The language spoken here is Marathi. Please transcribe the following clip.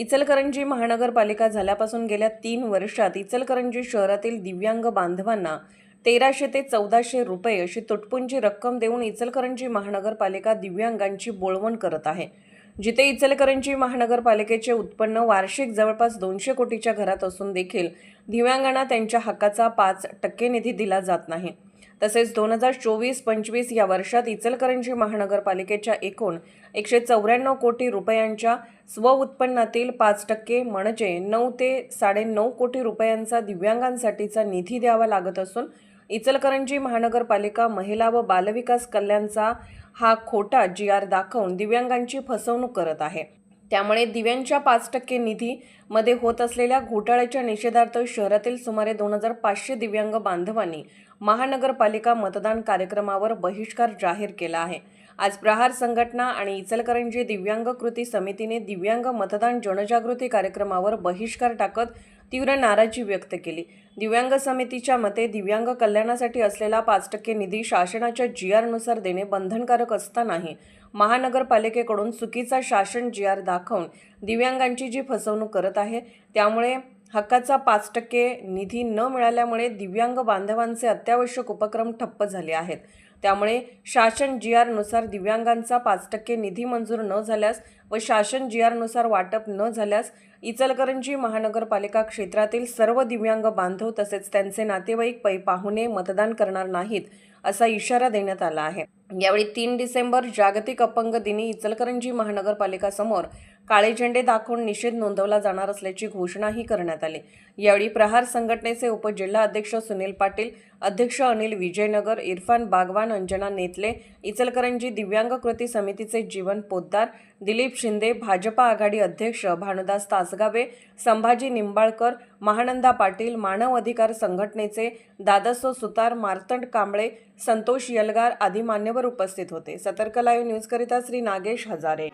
इचलकरंजी महानगरपालिका झाल्यापासून गेल्या तीन वर्षात इचलकरंजी शहरातील दिव्यांग बांधवांना तेराशे ते चौदाशे रुपये अशी तुटपुंजी रक्कम देऊन इचलकरंजी महानगरपालिका दिव्यांगांची बोळवण करत आहे. जिथे इचलकरंजी महानगरपालिकेचे उत्पन्न वार्षिक जवळपास दोनशे कोटीच्या घरात असून देखील दिव्यांगांना त्यांच्या हक्काचा पाच टक्के निधी दिला जात नाही. तसेच दोन हजार चोवीस पंचवीस या वर्षात इचलकरंजी महानगरपालिकेच्या एकूण एकशे चौऱ्याण्णव कोटी रुपयांच्या स्वउत्पन्नातील पाच टक्के म्हणजे नऊ ते साडेनऊ कोटी रुपयांचा दिव्यांगांसाठीचा निधी द्यावा लागत असून इचलकरंजी महानगरपालिका महिला व बालविकास कल्याणचा हा खोटा जी आर दाखवून दिव्यांगांची फसवणूक करत आहे. त्यामुळे दिव्यांच्या पाच टक्के निधीमध्ये होत असलेल्या घोटाळ्याच्या निषेधार्थ शहरातील सुमारे दोन हजार पाचशे दिव्यांग बांधवांनी महानगरपालिका मतदान कार्यक्रमावर बहिष्कार जाहीर केला आहे. आज प्रहार संघटना आणि इचलकरंजी दिव्यांग कृती समितीने दिव्यांग मतदान जनजागृती कार्यक्रमावर बहिष्कार टाकत तीव्र नाराजी व्यक्त केली. दिव्यांग समितीच्या मते दिव्यांग कल्याणासाठी असलेला पाच टक्के निधी शासनाच्या जी आरनुसार देणे बंधनकारक असतानाही महानगरपालिकेकडून चुकीचा शासन जी आर दाखवून दिव्यांगांची जी फसवणूक करत आहे त्यामुळे हक्काचा पाच टक्के निधी न मिळाल्यामुळे दिव्यांग बांधवांचे अत्यावश्यक उपक्रम ठप्प झाले आहेत. त्यामुळे शासन जी आरनुसार दिव्यांगांचा पाच टक्के निधी मंजूर न झाल्यास व शासन जी आरनुसार वाटप न झाल्यास इचलकरंजी महानगरपालिका क्षेत्रातील सर्व दिव्यांग बांधव तसेच त्यांचे नातेवाईक पै पाहुणे मतदान करणार नाहीत असा इशारा देण्यात आला आहे. यावेळी तीन डिसेंबर जागतिक अपंग दिनी इचलकरंजी महानगरपालिका समोर काळे झेंडे दाखवून निषेध नोंदवला जाणार असल्याची घोषणाही करण्यात आली. यावेळी प्रहार संघटनेचे उपजिल्हा अध्यक्ष सुनील पाटील अध्यक्ष अनिल विजयनगर इरफान बागवान अंजना नेतले इचलकरंजी दिव्यांग कृती समितीचे जीवन पोद्दार दिलीप शिंदे भाजपा आघाडी अध्यक्ष भानुदास तासगावे संभाजी निंबाळकर महानंदा पाटील मानव अधिकार संघटनेचे दादासो सुतार मार्तंड कांबळे संतोष यलगार आदी मान्यवर उपस्थित होते. सतर्क लाईव्ह न्यूजकरिता श्री नागेश हजारे.